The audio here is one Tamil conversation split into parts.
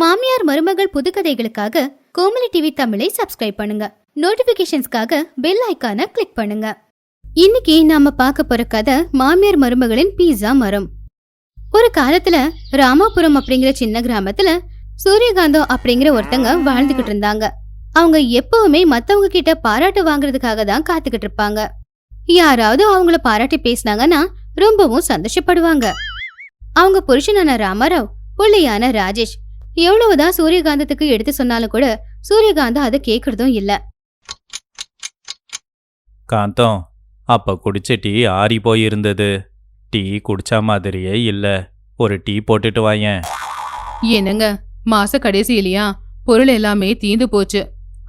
மாமியார் மருமகள் புதுக்கதைகளுக்காக கோமலி டிவி தமிழை சப்ஸ்கிரைப் பண்ணுங்க. நோட்டிபிகேஷன்ஸ்க்காக பெல் ஐகானை கிளிக் பண்ணுங்க. இன்னைக்கு நாம பார்க்க போற கதை மாமியார் மருமகளின் பீஸா மரம். ஒரு காலத்துல ராமாபுரம் அப்படிங்கிற சின்ன கிராமத்துல சூரியகாந்தம் அப்படிங்கிற ஒருத்தங்க வாழ்ந்துகிட்டு இருந்தாங்க. அவங்க எப்பவுமே மத்தவங்க கிட்ட பாராட்டு வாங்குறதுக்காக தான் காத்துக்கிட்டு இருப்பாங்க. யாராவது அவங்கள பாராட்டி பேசினாங்கன்னா ரொம்பவும் சந்தோஷப்படுவாங்க. அவங்க புருஷனான ராமராவ் புள்ளையான ராஜேஷ் எவ்வளவுதான் சூரியகாந்தத்துக்கு எடுத்து சொன்னாலும் கூட சூரியகாந்தம் அதை கேக்குறதும் இல்ல. காந்தம் அப்ப குடிச்ச டீ ஆறி போயிருந்தது. டீ குடிச்ச மாதிரியே இல்ல. ஒரு டீ போட்டுட்டு வாயேன் என்னங்க மாச கடைசியிலையா? பொருள் எல்லாமே தீந்து போச்சு.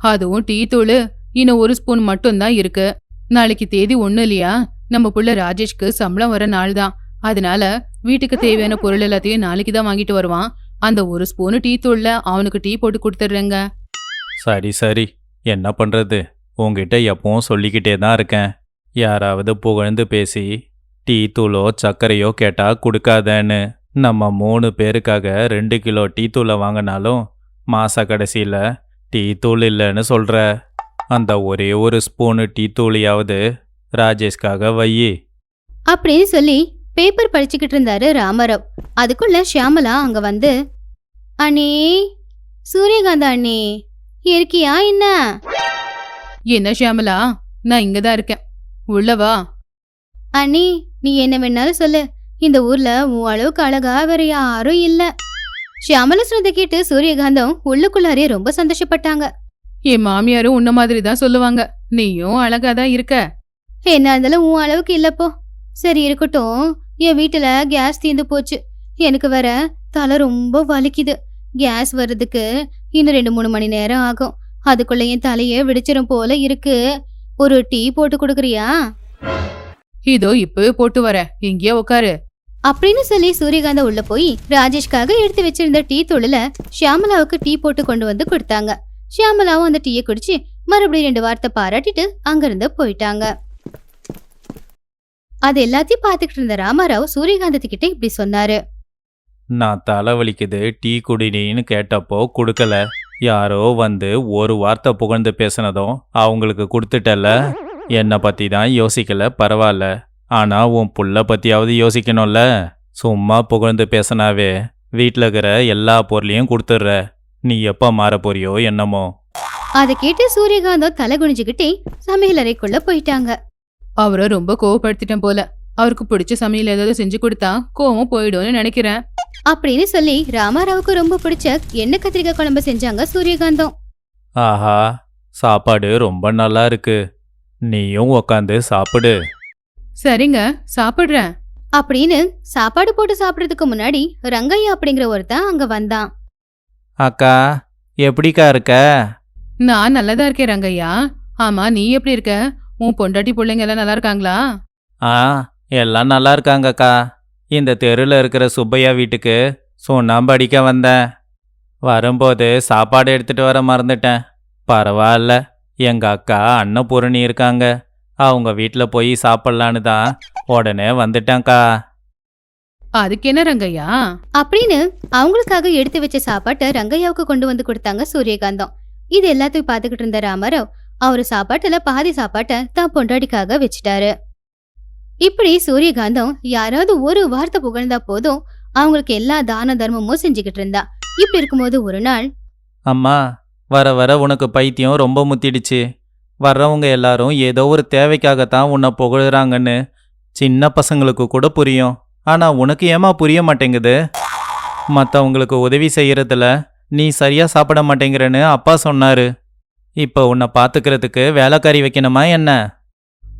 அதுவும் டீ தூள் இன்னும் ஒரு ஸ்பூன் மட்டும்தான் இருக்கு. நாளைக்கு தேதி ஒண்ணு இல்லையா? நம்ம புள்ள ராஜேஷ்க்கு சம்பளம் வர நாள் தான் அதனால வீட்டுக்கு தேவையான பொருள் எல்லாத்தையும் நாளைக்கு தான் வாங்கிட்டு வருவான். அந்த ஒரு ஸ்பூனு டீ தூள்ல அவனுக்கு டீ போட்டு கொடுத்துட்றேங்க. சரி சரி. என்ன பண்றது? உங்ககிட்ட எப்பவும் சொல்லிக்கிட்டே தான் இருக்கேன். யாராவது புகழ்ந்து பேசி டீ தூளோ சர்க்கரையோ கேட்டா கொடுக்காதேன்னு. நம்ம மூணு பேருக்காக ரெண்டு கிலோ டீ தூளை வாங்கினாலும் மாச கடைசியில் டீ தூள் இல்லைன்னு சொல்ற. அந்த ஒரே ஒரு ஸ்பூனு டீ தூளையாவது ராஜேஷ்காக வையி. அப்படின்னு சொல்லி பேப்பர் படிச்சுக்கிட்டு இருந்தாரு ராமராவ். அதுக்குள்ள ஷியாமலா அங்க வந்து அண்ணே சூரியகாந்தா அண்ணே இருக்கியா என்ன? என்ன ஷியாமலா? நான் இங்க தான் இருக்கேன். உள்ள வா. அண்ணி நீ என்ன வேணாலும் சொல்லு. இந்த ஊர்ல உன் அளவுக்கு அழகா வேற யாரும் இல்ல. ஷியாமலா சொன்னதை கேட்டு சூரியகாந்தம் உள்ளுக்குள்ளாரே ரொம்ப சந்தோஷப்பட்டாங்க. என் மாமியாரும் உன்ன மாதிரி தான் சொல்லுவாங்க. நீயும் அழகா தான் இருக்க. என்ன இருந்தாலும் உன் அளவுக்கு இல்லப்போ சரி இருக்கட்டும். என் வீட்டுல கேஸ் தீந்து போச்சு. எனக்கு வேற தலை ரொம்ப வலிக்குது. கேஸ் வர்றதுக்கு இன்னும் ரெண்டு மூணு மணி நேரம் ஆகும். அதுக்குள்ள என் தலையே வெடிச்சிரும் போல இருக்கு. ஒரு டீ போட்டு கொடுக்குறியா? இதோ இப்பவே போட்டு வர. இங்கேயே உட்காரு அப்படின்னு சொல்லி சூரியகாந்தா உள்ள போய் ராஜேஷ்காக எடுத்து வச்சிருந்த டீ தூளில ஷியாமலாவுக்கு டீ போட்டு கொண்டு வந்து கொடுத்தாங்க. ஷியாமலாவும் அந்த டீயை குடிச்சு மறுபடியும் ரெண்டு வார்த்தை பாராட்டிட்டு அங்கிருந்து போயிட்டாங்க. அது எல்லாத்தையும் பார்த்துக்கிட்டு இருந்த ராமாராவ் சூரியகாந்தத்துக்கிட்ட இப்படி சொன்னாரு. நான் தலை வலிக்குது டீ குடிடின்னு கேட்டப்போ கொடுக்கல. யாரோ வந்து ஒரு வார்த்தை புகழ்ந்து பேசினதும் அவங்களுக்கு கொடுத்துட்டல. என்னை பற்றி தான் யோசிக்கல பரவாயில்ல ஆனால் உன் புள்ள பற்றியாவது யோசிக்கணும்ல. சும்மா புகழ்ந்து பேசினாவே வீட்டில் இருக்கிற எல்லா பொருளையும் கொடுத்துட்ற. நீ எப்போ மாற போறியோ என்னமோ. அதை கேட்டு சூரியகாந்தம் தலை குனிஞ்சுக்கிட்டே சமையல் அறைக்குள்ள போயிட்டாங்க. அவரை ரொம்ப கோவப்படுத்திட்டேன் போல. அவருக்கு பிடிச்ச சமையல் ஏதாவது செஞ்சு கொடுத்தா கோவம் போயிடும்னு நினைக்கிறேன். அப்படின்னு சொல்லி ராமாராவுக்கு ரொம்ப பிடிச்ச எண்ணெய் கத்திரிக்காய் குழம்பு செஞ்சாங்க சூரியகாந்தம். ஆஹா சாப்பாடு ரொம்ப நல்லா இருக்கு. நீயும் உக்காந்து சாப்பிடு. சரிங்க சாப்பிடுறேன். அப்படின்னு சாப்பாடு போட்டு சாப்பிடுறதுக்கு முன்னாடி ரங்கையா அப்படிங்கிற ஒருத்தன் அங்க வந்தான். அக்கா எப்படிக்கா இருக்க? நான் நல்லதா இருக்கேன் ரங்கையா. ஆமா நீ எப்படி இருக்க? உன் பொண்டாட்டி பிள்ளைங்க எல்லாம் நல்லா இருக்காங்களா? ஆ எல்லாம் நல்லா இருக்காங்கக்கா. இந்த தெருவில் இருக்கிற சுப்பையா வீட்டுக்கு சுண்ணாம்பு அடிக்க வந்தேன். வரும்போது சாப்பாடு எடுத்துட்டு வர மறந்துட்டேன். பரவாயில்ல எங்க அக்கா அன்னபூரணி இருக்காங்க. அவங்க வீட்டில் போய் சாப்பிட்லான்னு தான் உடனே வந்துட்டேன்க்கா. அதுக்கு என்ன ரங்கையா? அப்படின்னு அவங்களுக்காக எடுத்து வச்ச சாப்பாட்டை ரங்கையாவுக்கு கொண்டு வந்து கொடுத்தாங்க சூரியகாந்தம். இது எல்லாத்தையும் பார்த்துக்கிட்டு இருந்த ராமராவ் அவர் சாப்பாட்டுல பாதி சாப்பாட்டை தான் பொண்டாட்டிக்காக வச்சுட்டாரு. இப்படி சூரியகாந்தம் யாராவது ஒரு வார்த்தை புகழ்ந்தா போதும் அவங்களுக்கு எல்லா தான தர்மமும் செஞ்சுக்கிட்டு இருந்தா. இப்படி இருக்கும்போது ஒரு நாள் அம்மா வர வர உனக்கு பைத்தியம் ரொம்ப முத்திடுச்சு. வர்றவங்க எல்லாரும் ஏதோ ஒரு தேவைக்காகத்தான் உன்னை புகழுறாங்கன்னு சின்ன பசங்களுக்கு கூட புரியும். ஆனால் உனக்கு ஏமா புரிய மாட்டேங்குது? மற்றவங்களுக்கு உதவி செய்யறதுல நீ சரியாக சாப்பிட மாட்டேங்கிறன்னு அப்பா சொன்னாரு. இப்போ உன்னை பார்த்துக்கிறதுக்கு வேலைக்காரி வைக்கணுமா என்ன?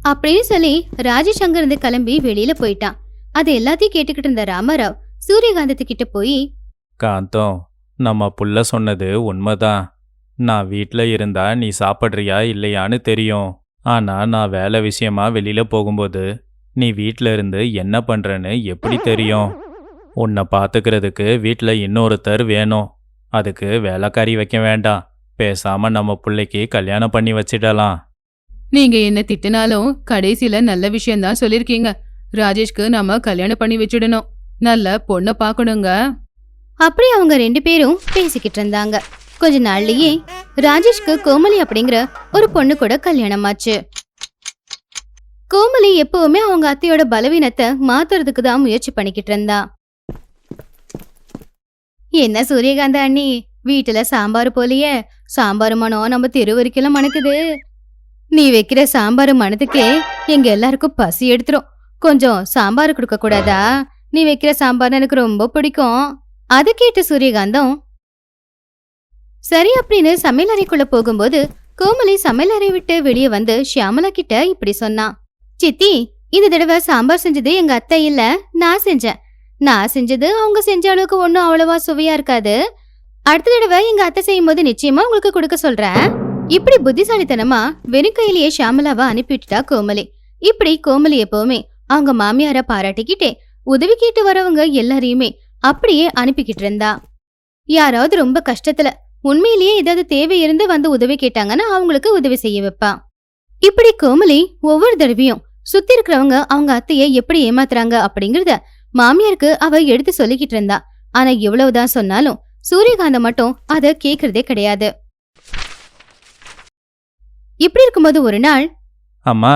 அப்படின்னு சொல்லி ராஜேஷ் அங்கிருந்து கிளம்பி வெளியில போயிட்டான். அது எல்லாத்தையும் கேட்டுக்கிட்டு இருந்த ராமராவ் சூரியகாந்தத்துக்கிட்ட போய் காந்தம் நம்ம புள்ள சொன்னது உண்மைதான். நான் வீட்டில் இருந்தா நீ சாப்பிட்றியா இல்லையான்னு தெரியும். ஆனால் நான் வேலை விஷயமா வெளியில் போகும்போது நீ வீட்டில் இருந்து என்ன பண்ணுறன்னு எப்படி தெரியும்? உன்னை பார்த்துக்கிறதுக்கு வீட்டில் இன்னொருத்தர் வேணும். அதுக்கு வேலைக்காரி வைக்க வேண்டாம். பேசாம நம்ம பிள்ளைக்கு கல்யாணம் பண்ணி வச்சிடலாம். நீங்க என்ன திட்டினாலும் கடைசியில நல்ல விஷயம்தான் சொல்லிருக்கீங்க. ராஜேஷ்க்கு நாம கல்யாணம் பண்ணி வச்சிடணும். நல்ல பொண்ணை பார்க்கணுங்க. அப்படி அவங்க ரெண்டு பேரும் பேசிக்கிட்டு இருந்தாங்க. கொஞ்ச நாள்லயே ராஜேஷ்க்கு கோமலி அப்படிங்கிற ஒரு பொண்ணு கூட கல்யாணம் ஆச்சு கோமலி எப்பவுமே அவங்க அத்தையோட பலவீனத்தை மாத்துறதுக்கு தான் முயற்சி பண்ணிக்கிட்டு இருந்தா. என்ன சூரியகாந்தா அண்ணி? வீட்டுல சாம்பார் போலியே. சாம்பார் மனம் நம்ம தெரு வரைக்கும் மணக்குது. நீ வைக்கிற சாம்பார் மனத்துக்கே எங்க எல்லாருக்கும் பசி எடுத்துரும். கொஞ்சம் சாம்பார் கொடுக்க கூடாதா? நீ வைக்கிற சாம்பார் எனக்கு ரொம்ப பிடிக்கும். அதை கேட்டு சூரியகாந்தம் சரி அப்படின்னு சமையல் அறைக்குள்ள போகும்போது கோமலி சமையல் அறை விட்டு வெளியே வந்து ஷியாமலா கிட்ட இப்படி சொன்னான் சித்தி இந்த தடவை சாம்பார் செஞ்சது எங்க அத்தை இல்ல. நான் செஞ்சேன். நான் செஞ்சது அவங்க செஞ்ச அளவுக்கு ஒன்றும் அவ்வளவா சுவையா இருக்காது. அடுத்த தடவை எங்க அத்தை செய்யும் போது நிச்சயமா உங்களுக்கு கொடுக்க சொல்றேன். இப்படி புத்திசாலித்தனமா வெறும் கையிலேயே ஷியாமலாவை அனுப்பிவிட்டுட்டா கோமலி. இப்படி கோமலி எப்பவுமே அவங்க மாமியார பாராட்டிக்கிட்டே உதவி கேட்டு வரவங்க எல்லாரையுமே அப்படியே அனுப்பிக்கிட்டு இருந்தா. யாராவது ரொம்ப கஷ்டத்துல உண்மையிலேயே ஏதாவது தேவை இருந்து வந்து உதவி கேட்டாங்கன்னா அவங்களுக்கு உதவி செய்ய வைப்பான் இப்படி கோமலி ஒவ்வொரு தடவையும் சுத்தி இருக்கிறவங்க அவங்க அத்தைய எப்படி ஏமாத்துறாங்க அப்படிங்கறத மாமியாருக்கு அவ எடுத்து சொல்லிக்கிட்டு இருந்தா. ஆனா எவ்வளவுதான் சொன்னாலும் சூரியகாந்தம் மட்டும் அத கேக்குறதே கிடையாது. இப்படி இருக்கும்போது ஒரு நாள் அம்மா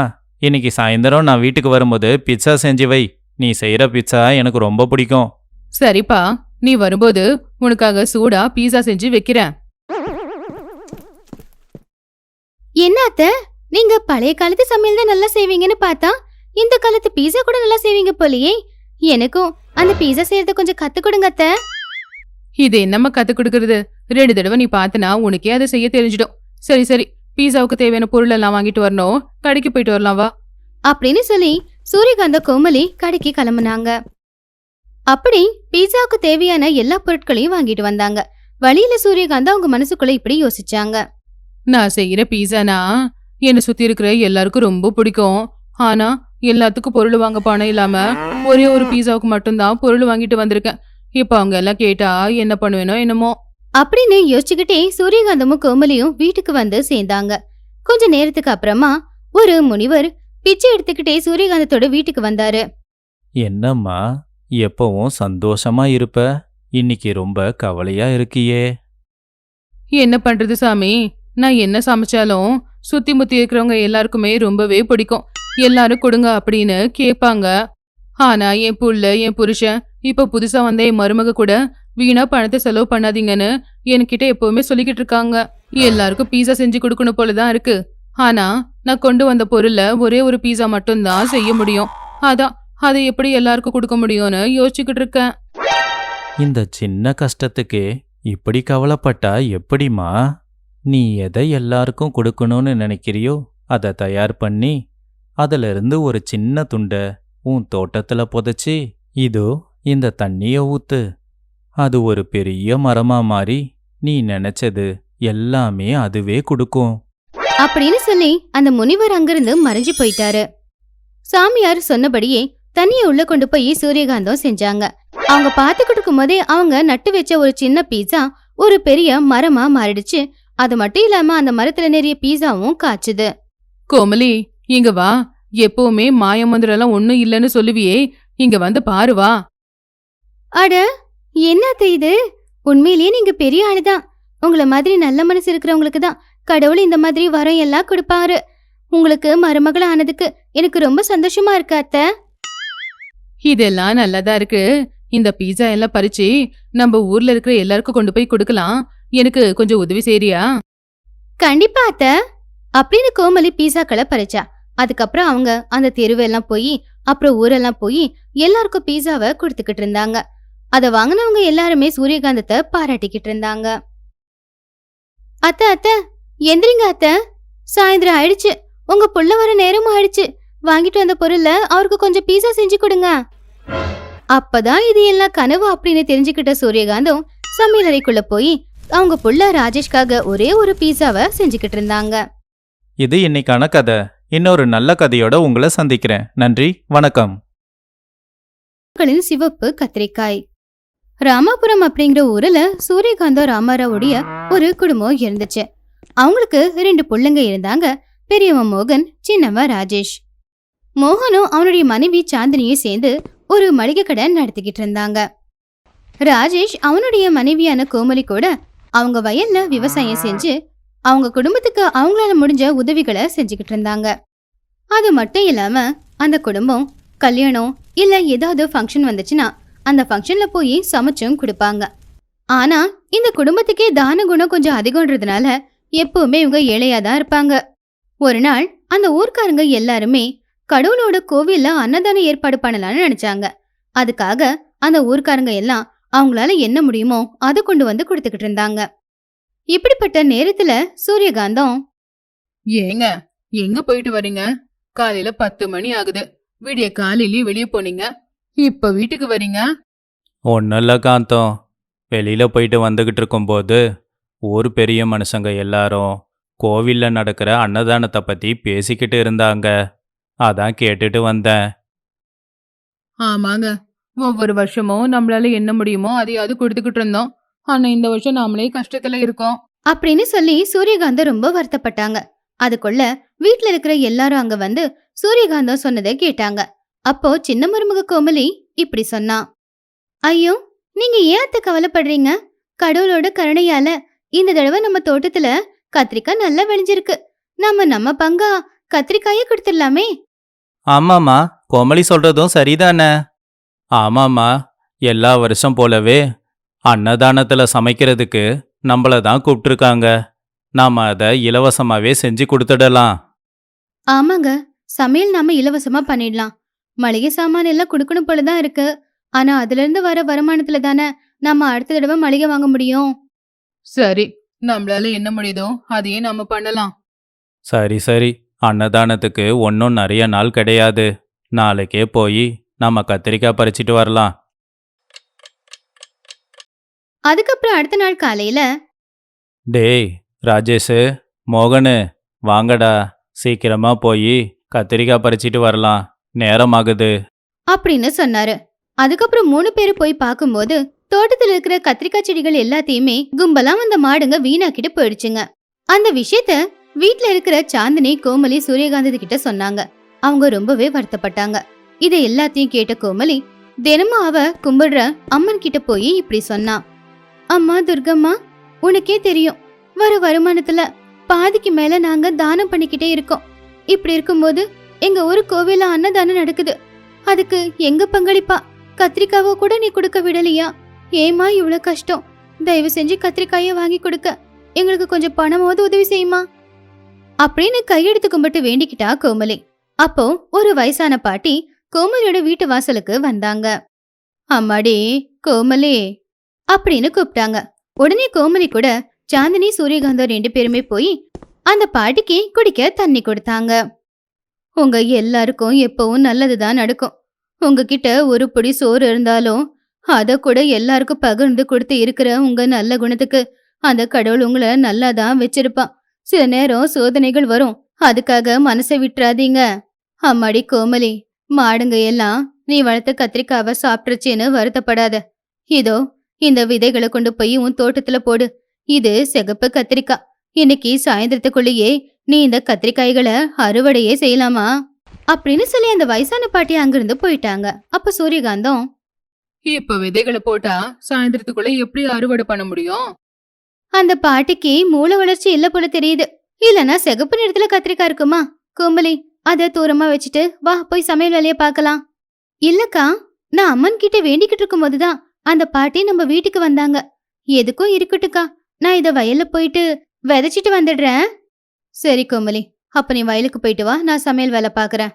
இன்னைக்கு சாயந்தரம் நான் வீட்டுக்கு வரும்போது பிட்சா செஞ்சு வை. நீ செய்கிற பிட்சா எனக்கு ரொம்ப பிடிக்கும். சரிப்பா நீ வரும்போது உனக்காக சூடா பீஸா செஞ்சு வைக்கிறேன். என்ன அத்தை? நீங்க பழைய காலத்து சமையல் தான் நல்லா செய்வீங்கன்னு பார்த்தா இந்த காலத்து பீஸா கூட நல்லா செய்வீங்க போலயே. எனக்கும் அந்த பீஸா செய்யறத கொஞ்சம் கத்து கொடுங்க அத்தை. இது என்னம்மா கத்து கொடுக்கறது? ரெண்டு தடவை நீ பார்த்தனா உனக்கே அதை செய்ய தெரிஞ்சிடும். சரி சரி. பீஸாவுக்கு தேவையான பொருள் எல்லாம் வாங்கிட்டு வரணும். கடைக்கு போயிட்டு வரலாம் வா. அப்படின்னு சொல்லி சூரியகாந்த கோமலி கடைக்கு கிளம்புனாங்க. அப்படி பீஸாவுக்கு தேவையான எல்லா பொருட்களையும் வாங்கிட்டு வந்தாங்க. வழியில சூரியகாந்த் அவங்க மனசுக்குள்ள இப்படி யோசிச்சாங்க. நான் செய்யற பீஸானா? என்னை சுத்தி இருக்கிற எல்லாருக்கும் ரொம்ப பிடிக்கும். ஆனா எல்லாத்துக்கும் பொருள் வாங்க பணம் இல்லாம ஒரே ஒரு பீஸாவுக்கு மட்டும்தான் பொருள் வாங்கிட்டு வந்திருக்கேன். இப்போ அவங்க எல்லாம் கேட்டா என்ன பண்ணுவேனோ என்னமோ. அப்படின்னு யோசிச்சுக்கிட்டே சூரியகாந்தமும் கோமலியும் வீட்டுக்கு வந்து சேர்ந்தாங்க. கொஞ்ச நேரத்துக்கு அப்புறமா ஒரு முனிவர் பிச்சை எடுத்துக்கிட்டே சூரியகாந்தத்தோட வீட்டுக்கு வந்தாரு. என்னம்மா எப்பவும் சந்தோஷமா இருப்ப? இன்னைக்கு ரொம்ப கவலையா இருக்கியே. என்ன பண்றது சாமி? நான் என்ன சமைச்சாலும் சுத்தி முத்தி இருக்கிறவங்க எல்லாருக்குமே ரொம்பவே பிடிக்கும். எல்லாரும் கொடுங்க அப்படின்னு கேட்பாங்க. ஆனா என் புள்ள என் புருஷன் இப்போ புதுசாக வந்த என் மருமக கூட வீணா பணத்தை செலவு பண்ணாதீங்கன்னு என்கிட்ட எப்பவுமே சொல்லிக்கிட்டு இருக்காங்க. எல்லாருக்கும் பீஸா செஞ்சு கொடுக்கணும் போல தான் இருக்கு. ஆனா நான் கொண்டு வந்த பொருளை ஒரே ஒரு பீஸா மட்டும்தான் செய்ய முடியும். அதான் அதை எப்படி எல்லாருக்கும் கொடுக்க முடியும்னு யோசிச்சுக்கிட்டு இருக்கேன். இந்த சின்ன கஷ்டத்துக்கு இப்படி கவலைப்பட்டா எப்படிம்மா? நீ எதை எல்லாருக்கும் கொடுக்கணும்னு நினைக்கிறியோ அதை தயார் பண்ணி அதிலிருந்து ஒரு சின்ன துண்டை உன் தோட்டத்தில் புதைச்சி இதோ இந்த தண்ணிய ஊத்து. அது ஒரு பெரிய மரமா மாறி நீ நினைச்சது எல்லாமே அதுவே கொடுக்கும். அப்படின்னு சொல்லி அந்த முனிவர் அங்கிருந்து மறைஞ்சு போயிட்டாரு. சாமியார் சொன்னபடியே தண்ணிய உள்ள கொண்டு போய் சூரியகாந்தம் செஞ்சாங்க. அவங்க பார்த்துக்கிட்டு இருக்கும் போதே அவங்க நட்டு வச்ச ஒரு சின்ன பீஸா ஒரு பெரிய மரமா மாறிடுச்சு. அது மட்டும் இல்லாம அந்த மரத்துல நிறைய பீஸாவும் காய்ச்சுது. கோமலி இங்க வா. எப்பவுமே மாயமந்திரம் எல்லாம் ஒண்ணும் இல்லைன்னு சொல்லுவியே. இங்க வந்து பாரு வா. அட என்னத்த இது? உண்மையிலேயே நீங்க பெரிய ஆளுதான். உங்கள மாதிரி நல்ல மனசு இருக்கிறவங்களுக்கு தான் கடவுள் இந்த மாதிரி வரம் எல்லாம் கொடுப்பாரு. உங்களுக்கு மருமகள் ஆனதுக்கு எனக்கு ரொம்ப சந்தோஷமா இருக்கு அத்தை. இதெல்லாம் நல்லதா இருக்கு. இந்த பீஸா எல்லாம் பறிச்சு நம்ம ஊர்ல இருக்கிற எல்லாருக்கும் கொண்டு போய் கொடுக்கலாம். எனக்கு கொஞ்சம் உதவி செய்றியா? கண்டிப்பா அத்த. அப்படின்னு கோமலி பீஸாக்களை பறிச்சா. அதுக்கப்புறம் அவங்க அந்த தெருவெல்லாம் போய் அப்புறம் ஊரெல்லாம் போய் எல்லாருக்கும் பீஸாவை கொடுத்துக்கிட்டு இருந்தாங்க. அதை வாங்கினவங்க எல்லாருமே சூரியகாந்தத்தை பாராட்டிக்கிட்டு இருந்தாங்க. அத்த அத்த எந்திரிங்க அத்த. சாயந்தரம் ஆயிடுச்சு. உங்க புள்ள வர நேரமும் ஆயிடுச்சு. வாங்கிட்டு வந்த பொருள்ல அவருக்கு கொஞ்சம் பீஸா செஞ்சு கொடுங்க. அப்பதான் இது எல்லாம் கனவு அப்படின்னு தெரிஞ்சுக்கிட்ட சூரியகாந்தம் சமையலறைக்குள்ள போய் அவங்க புள்ள ராஜேஷ்காக ஒரே ஒரு பீஸாவை செஞ்சுக்கிட்டு இருந்தாங்க. இது இன்னைக்கான கதை. இன்னொரு நல்ல கதையோட உங்களை சந்திக்கிறேன். நன்றி. வணக்கம். சிவப்பு கத்திரிக்காய். ராமாபுரம் அப்படிங்கிற ஊர்ல சூரியகாந்தா ராமாராவுடைய ஒரு குடும்பம் இருந்துச்சு. அவங்களுக்கு ரெண்டு பிள்ளைங்க இருந்தாங்க. பெரியவன் மோகன் சின்னவன் ராஜேஷ். மோகனும் அவனுடைய மனைவி சாந்தினியும் சேர்ந்து ஒரு மளிகை கடை நடத்திக்கிட்டு இருந்தாங்க. ராஜேஷ் அவனுடைய மனைவியான கோமலி கூட அவங்க வயல்ல விவசாயம் செஞ்சு அவங்க குடும்பத்துக்கு அவங்களால முடிஞ்ச உதவிகளை செஞ்சுக்கிட்டு இருந்தாங்க. அது மட்டும் இல்லாம அந்த குடும்பம் கல்யாணம் இல்ல ஏதாவது ஃபங்க்ஷன் வந்துச்சுன்னா அந்த ஃபங்க்ஷன்ல போய் சமைச்சும் கொடுப்பாங்க. ஆனா இந்த குடும்பத்துக்கே தான குணம் கொஞ்சம் அதிகம்ன்றதுனால எப்பவுமே இவங்க ஏழையா தான் இருப்பாங்க. ஒரு நாள் அந்த ஊர்க்காரங்க எல்லாருமே கடவுளோட கோவில்ல அன்னதானம் ஏற்பாடு பண்ணலாம்னு நினைச்சாங்க. அதுக்காக அந்த ஊர்க்காரங்க எல்லாம் அவங்களால என்ன முடியுமோ அதை கொண்டு வந்து கொடுத்துக்கிட்டு இருந்தாங்க. இப்படிப்பட்ட நேரத்துல சூரியகாந்தம் ஏங்க எங்க போயிட்டு வரீங்க? காலையில பத்து மணி ஆகுது. விடிய காலையிலயே வெளியே போனீங்க. இப்ப வீட்டுக்கு வரீங்க? ஒன்றும் இல்லை காந்தம். வெளியில் போயிட்டு வந்துக்கிட்டு இருக்கும்போது ஊர் பெரிய மனுஷங்க எல்லாரும் கோவிலில் நடக்கிற அன்னதானத்தை பற்றி பேசிக்கிட்டு இருந்தாங்க. அதான் கேட்டுட்டு வந்தேன். ஆமாங்க. ஒவ்வொரு வருஷமும் நம்மளால என்ன முடியுமோ அதையாவது கொடுத்துக்கிட்டு இருந்தோம். ஆனா இந்த வருஷம் நாமளே கஷ்டத்துல இருக்கோம். அப்படின்னு சொல்லி சூரியகாந்தம் ரொம்ப வருத்தப்பட்டாங்க. அதுக்குள்ள வீட்ல இருக்கிற எல்லாரும் அங்க வந்து சூரியகாந்தம் சொன்னதை கேட்டாங்க. அப்போ சின்ன மருமக கோமலி இப்படி சொன்னா. ஐயோ நீங்க ஏன் அத்தை கவலைப்படுறீங்க? கடவுளோட கருணையால இந்த தடவை நம்ம தோட்டத்துல கத்திரிக்காய் நல்லா விளைஞ்சிருக்கு நாம நம்ம பங்கா கத்திரிக்காயே கொடுத்துடலாமே. ஆமாம்மா கோமலி சொல்கிறதும் சரிதானே? ஆமாம்மா எல்லா வருஷம் போலவே அன்னதானத்தில் சமைக்கிறதுக்கு நம்மள தான் கூப்பிட்ருக்காங்க நாம் அதை இலவசமாகவே செஞ்சு கொடுத்துடலாம். ஆமாங்க சமையல் நாம இலவசமா பண்ணிடலாம். மளிகை சாமான் எல்லாம் கொடுக்கணும் போலதான் இருக்கு. ஆனா அதுல இருந்து வர வருமானத்துல தானே நம்ம அடுத்த தடவை மளிகை வாங்க முடியும்? சரி நம்மளால என்ன முடியுதோ அதையே நம்ம பண்ணலாம். சரி சரி. அன்னதானத்துக்கு ஒன்றும் நிறைய நாள் கிடையாது. நாளைக்கே போய் நம்ம கத்திரிக்காய் பறிச்சிட்டு வரலாம். அதுக்கப்புறம் அடுத்த நாள் காலையில? டேய் ராஜேஷு மோகனு வாங்கடா. சீக்கிரமா போய் கத்திரிக்காய் பறிச்சிட்டு வரலாம். நேரமாகுது. அப்படின்னு சொன்னாரு. அதுக்கப்புறம் மூணு பேரும் போய் பார்க்கும்போது தோட்டத்துல இருக்கிற கத்திரிக்காய் செடிகள் எல்லாத்தையுமே கும்பலா அந்த மாடுங்க வீணாக்கிட்டு போயிடுச்சுங்க. அந்த விஷயத்த வீட்ல இருக்கிற சாந்தினி கோமலி சூரியகாந்தி கிட்ட சொன்னாங்க. அவங்க ரொம்பவே வருத்தப்பட்டாங்க. இதை எல்லாத்தையும் கேட்ட கோமலி தினமும் அவ கும்பிடுற அம்மன் கிட்ட போய் இப்படி சொன்னா. அம்மா துர்கம்மா உனக்கே தெரியும். வர வருமானத்துல பாதிக்கு மேல நாங்க தானம் பண்ணிக்கிட்டே இருக்கோம். இப்படி இருக்கும்போது எங்க ஊரு கோவில அன்னதானம் நடக்குது. அதுக்கு எங்க பங்களிப்பா? கத்திரிக்காவோ கூட நீ கொடுக்க விடலையா? ஏமா இவ்ளோ கஷ்டம்? தயவு செஞ்சு கத்திரிக்காயை வாங்கி கொடுக்க. எங்களுக்கு கொஞ்சம் பணமாவது உதவி செய்யுமா? அப்படின்னு கையெடுத்து கும்பிட்டு வேண்டிக்கிட்டா கோமலி. அப்போ ஒரு வயசான பாட்டி கோமலியோட வீட்டு வாசலுக்கு வந்தாங்க. அம்மாடி கோமலி அப்படின்னு கூப்பிட்டாங்க. உடனே கோமலி கூட சாந்தினி சூரியகாந்தம் ரெண்டு பேருமே போய் அந்த பாட்டிக்கு குடிக்க தண்ணி கொடுத்தாங்க. உங்க எல்லாருக்கும் எப்பவும் நல்லதுதான் நடக்கும். உங்ககிட்ட ஒரு பொடி சோறு இருந்தாலும் அத கூட எல்லாருக்கும் பகிர்ந்து கொடுத்து இருக்கிற உங்க நல்ல குணத்துக்கு அந்த கடவுள் உங்களை நல்லா தான் வச்சிருப்பான். சில நேரம் சோதனைகள் வரும். அதுக்காக மனசை விட்டுறாதீங்க. அம்மாடி கோமலி மாடுங்க எல்லாம் நீ வளர்த்த கத்திரிக்காவை சாப்பிட்டுருச்சின்னு வருத்தப்படாத. இதோ இந்த விதைகளை கொண்டு போய் உன் தோட்டத்துல போடு. இது சிகப்பு கத்திரிக்காய் இன்னைக்கு சாயந்தரத்துக்குள்ளேயே நீ இந்த கத்திரிக்காய்களை அறுவடையே செய்யலாமா? அப்படின்னு சொல்லி அந்த வயசான பாட்டி அங்கிருந்து போயிட்டாங்க. அப்ப சூரியகாந்தம் இப்ப விதைகளை போட்டா சாயந்தரத்துக்குள்ள எப்படி அறுவடை பண்ண முடியும்? அந்த பாட்டிக்கு மூளை வளர்ச்சி இல்ல போல தெரியுது. இல்லனா சிகப்பு நிறத்துல கத்திரிக்காய் இருக்குமா? கோமலி அத தூரமா வச்சுட்டு வா போய் சமையல் வேலைய பார்க்கலாம். இல்லக்கா நான் அம்மன் கிட்ட வேண்டிக்கிட்டு இருக்கும் போதுதான் அந்த பாட்டி நம்ம வீட்டுக்கு வந்தாங்க. எதுக்கும் இருக்கட்டுக்கா நான் இத வயல்ல போயிட்டு விதைச்சிட்டு வந்துடுறேன். சரி கோமலி அப்ப நீ வயலுக்கு போயிட்டு வா நான் சமையல் வேலை பாக்குறேன்.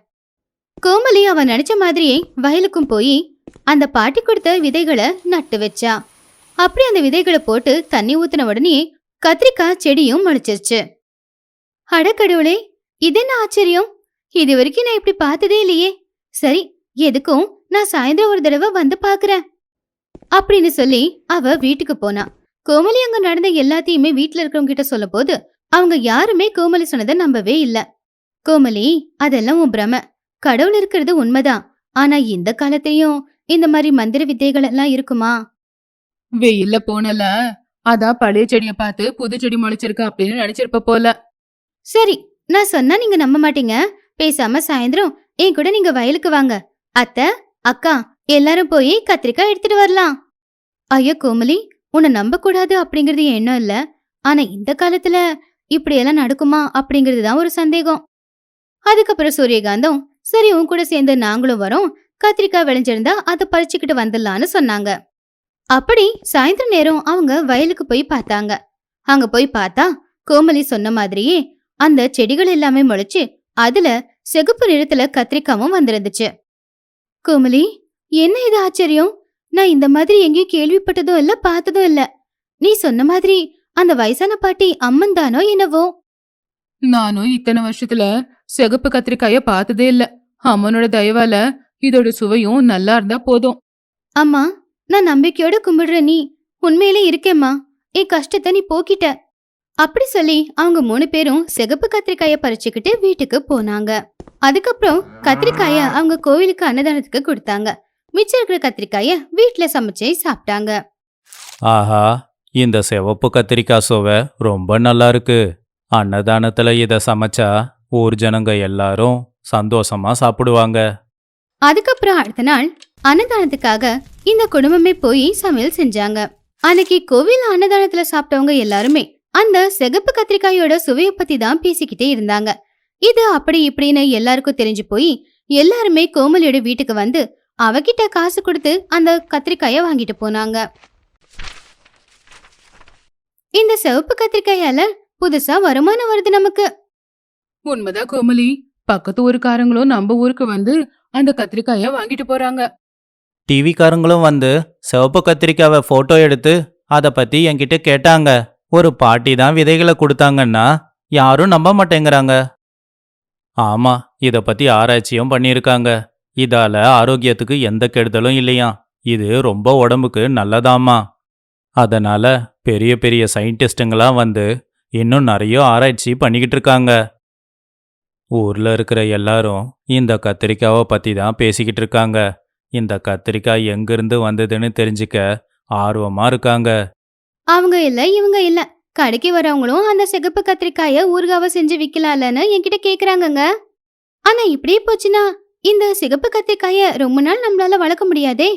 கோமலி அவன் நினைச்ச மாதிரியே வயலுக்கும் போய் அந்த பாட்டி கொடுத்த விதைகளை நட்டு வச்சா. அப்படி அந்த விதைகளை போட்டு தண்ணி ஊத்தின உடனே கத்திரிக்காய் செடியும் முளைச்சிருச்சு. அடக்கடவுளே இது என்ன ஆச்சரியம்? இது வரைக்கும் நான் இப்படி பார்த்ததே இல்லையே. சரி எதுக்கும் நான் சாயந்தரம் ஒரு தடவை வந்து பாக்குறேன். அப்படின்னு சொல்லி அவ வீட்டுக்கு போனா. கோமலி அங்க நடந்த எல்லாத்தையுமே வீட்ல இருக்கிறவங்க கிட்ட சொல்ல போது அவங்க யாருமே கோமலி சொன்னதை நம்பவே இல்ல. கோமலி அதெல்லாம் உன் பிரம. கடவுள் இருக்கிறது உண்மைதான். ஆனா இந்த காலத்தையும் இந்த மாதிரி மந்திர வித்தைகள் எல்லாம் இருக்குமா? வெயில்ல போனல. அதான் பழைய செடிய பார்த்து புது செடி முளைச்சிருக்கு அப்படின்னு நினைச்சிருப்ப போல. சரி நான் சொன்னா நீங்க நம்ப மாட்டீங்க. பேசாம சாயந்தரம் என் கூட நீங்க வயலுக்கு வாங்க. அத்தை அக்கா எல்லாரும் போய் கத்திரிக்காய் எடுத்துட்டு வரலாம். ஐயா கோமலி உன்னை நம்ப கூடாது அப்படிங்கறது எண்ணம் இல்ல. ஆனா இந்த காலத்துல இப்படி எல்லாம் நடக்குமா அப்படிங்கிறது தான் ஒரு சந்தேகம். அதுக்கப்புறம் சூரியகாந்தம் சரி உன் கூட சேர்ந்து நாங்களும் வரோம் கத்திரிக்காய் விளைஞ்சிருந்தா அதை பறிச்சுக்கிட்டு வந்துடலான்னு சொன்னாங்க. அப்படி சாயந்தர நேரம் அவங்க வயலுக்கு போய் பார்த்தாங்க. அங்க போய் பார்த்தா கோமலி சொன்ன மாதிரியே அந்த செடிகள் எல்லாமே முளைச்சு அதுல செகுப்பு நிறத்துல கத்திரிக்காவும் வந்திருந்துச்சு. கோமலி என்ன இது ஆச்சரியம்? நான் இந்த மாதிரி எங்கேயும் கேள்விப்பட்டதும் இல்ல பார்த்ததும் இல்ல. நீ சொன்ன மாதிரி அந்த வயசான பாட்டி அம்மன் தானோ என்னவோ? நானும் இத்தனை வருஷத்துல சிகப்பு கத்திரிக்காய பார்த்ததே இல்ல. அம்மனோட தயவால இதோட சுவையும் நல்லா இருந்தா போதும். அம்மா நான் நம்பிக்கையோட கும்பிடுற நீ. உண்மையிலே இருக்கேம்மா. என் கஷ்டத்தை நீ போக்கிட்ட. அப்படி சொல்லி அவங்க மூணு பேரும் சிகப்பு கத்திரிக்காய பறிச்சுக்கிட்டு வீட்டுக்கு போனாங்க. அதுக்கப்புறம் கத்திரிக்காய அவங்க கோவிலுக்கு அன்னதானத்துக்கு கொடுத்தாங்க. மிச்சம் இருக்கிற கத்திரிக்காய வீட்ல சமைச்சே சாப்பிட்டாங்க. ஆஹா இந்த சிவப்பு கத்திரிக்காய் சுவை ரொம்ப நல்லா இருக்கு அன்னதானத்துல இதை சமைச்சா ஊர் ஜனங்க எல்லாரும் சந்தோஷமா சாப்பிடுவாங்க. அதுக்கப்புறம் அடுத்த நாள் அன்னதானத்துக்காக இந்த குடும்பமே போய் சமையல் செஞ்சாங்க. அன்னைக்கு கோவில் அன்னதானத்துல சாப்பிட்டவங்க எல்லாருமே அந்த சிகப்பு கத்திரிக்காயோட சுவைய பத்தி தான் பேசிக்கிட்டே இருந்தாங்க. இது அப்படி இப்படின்னு எல்லாருக்கும் தெரிஞ்சு போய் எல்லாருமே கோமலியோட வீட்டுக்கு வந்து அவகிட்ட காசு கொடுத்து அந்த கத்திரிக்காய வாங்கிட்டு போனாங்க. இந்த சிவப்பு கத்திரிக்காயால புதுசா வருமானம் வருது நமக்கு. உண்மைதான் கோமலி. பக்கத்து ஊருக்காரங்களும் நம்ம ஊருக்கு வந்து அந்த கத்திரிக்காய வாங்கிட்டு போறாங்க. டிவிக்காரங்களும் வந்து சிவப்பு கத்திரிக்காவை ஃபோட்டோ எடுத்து அதை பத்தி என்கிட்ட கேட்டாங்க. ஒரு பாட்டி தான் விதைகளை கொடுத்தாங்கன்னா யாரும் நம்ப மாட்டேங்கிறாங்க. ஆமா இத பத்தி ஆராய்ச்சியும் பண்ணியிருக்காங்க. இதால ஆரோக்கியத்துக்கு எந்த கெடுதலும் இல்லையா இது ரொம்ப உடம்புக்கு நல்லதாமா அதனால பெரிய பெரிய சயின்டிஸ்டுங்களாம் வந்து இன்னும் நிறைய ஆராய்ச்சி பண்ணிக்கிட்டு இருக்காங்க. ஊர்ல இருக்கிற எல்லாரும் இந்த கத்திரிக்காவை பத்தி தான் பேசிக்கிட்டு இருக்காங்க. இந்த கத்திரிக்காய் எங்கிருந்து வந்ததுன்னு தெரிஞ்சுக்க ஆர்வமா இருக்காங்க. அவங்க இல்ல இவங்க இல்ல. கடைக்கு வரவங்களும் அந்த சிகப்பு கத்திரிக்காய ஊறுகாவ செஞ்சு விக்கலாம்லன்னு என்கிட்ட கேக்குறாங்கங்க. ஆனா இப்படியே போச்சுன்னா இந்த சிகப்பு கத்திரிக்காய ரொம்ப நாள் நம்மளால வளர்க்க முடியாதே.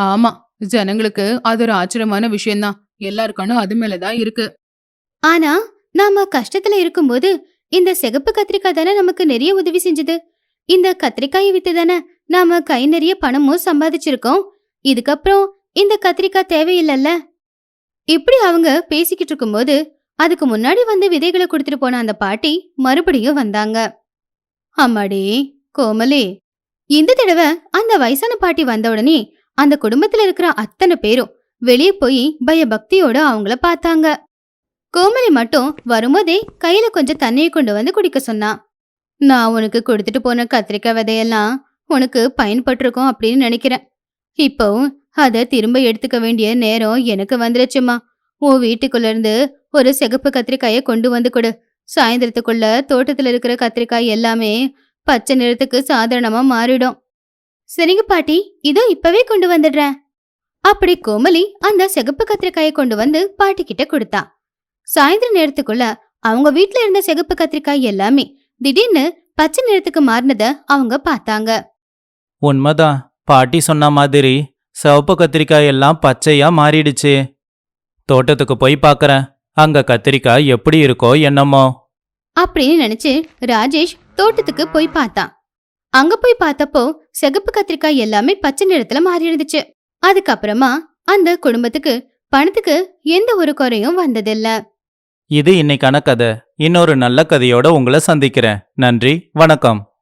ஆமா ஜனங்களுக்கு அது ஒரு ஆச்சரியமான விஷயம்தான். எல்லாருக்கானும் அது மேலதான் இருக்கு. ஆனா நாம கஷ்டத்துல இருக்கும்போது இந்த சிகப்பு கத்திரிக்காய் தானே நமக்கு நிறைய உதவி செஞ்சது? இந்த கத்திரிக்காயை வித்து தானே நாம கை நிறைய பணமும் சம்பாதிச்சிருக்கோம். இதுக்கப்புறம் இந்த கத்திரிக்காய் தேவையில்லைல்ல? இப்படி அவங்க பேசிக்கிட்டு இருக்கும்போது அதுக்கு முன்னாடி வந்து விதைகளை கொடுத்துட்டு போன அந்த பாட்டி மறுபடியும் வந்தாங்க. அம்மாடி கோமலி இந்த தடவை அந்த வயசான பாட்டி வந்த உடனே அந்த குடும்பத்துல இருக்கிற அத்தனை பேரும் வெளியே போய் பயபக்தியோட அவங்கள பார்த்தாங்க. கோமலி மட்டும் வரும்போதே கையில கொஞ்சம் தண்ணியை கொண்டு வந்து குடிக்க சொன்னான் நான் உனக்கு கொடுத்துட்டு போன கத்திரிக்காய் விதையெல்லாம் உனக்கு பயன்பட்டிருக்கும் அப்படின்னு நினைக்கிறேன். இப்போ அதை திரும்ப எடுத்துக்க வேண்டிய நேரம் எனக்கு வந்துருச்சுமா. உன் வீட்டுக்குள்ள இருந்து ஒரு சிகப்பு கத்திரிக்காயை கொண்டு வந்து கொடு. சாயந்தரத்துக்குள்ள தோட்டத்துல இருக்கிற கத்திரிக்காய் எல்லாமே பச்சை நிறத்துக்கு சாதாரணமா மாறிடும். சரிங்க பாட்டி இதோ இப்பவே கொண்டு வந்துடுறேன். அப்படி கோமலி அந்த சிகப்பு கத்திரிக்காயை கொண்டு வந்து பாட்டி கிட்ட கொடுத்தா. சாயந்தர நேரத்துக்குள்ள அவங்க வீட்ல இருந்த சிகப்பு கத்திரிக்காய் எல்லாமே திடீர்னு பச்சை நிறத்துக்கு மாறினத அவங்க பார்த்தாங்க. உண்மைதான் பாட்டி சொன்ன மாதிரி சிவப்பு கத்திரிக்காய் எல்லாம் பச்சையா மாறிடுச்சு. தோட்டத்துக்கு போய் பார்க்கறேன் அங்க கத்திரிக்காய் எப்படி இருக்கோ என்னமோ. அப்படின்னு நினைச்சு ராஜேஷ் தோட்டத்துக்கு போய் பார்த்தான். அங்க போய் பார்த்தப்போ சிகப்பு கத்திரிக்காய் எல்லாமே பச்சை நிறத்துல மாறி இருந்துச்சு. அதுக்கப்புறமா அந்த குடும்பத்துக்கு பணத்துக்கு எந்த ஒரு குறையும் வந்ததில்ல. இது இன்னைக்கான கதை. இன்னொரு நல்ல கதையோட உங்களை சந்திக்கிறேன். நன்றி. வணக்கம்.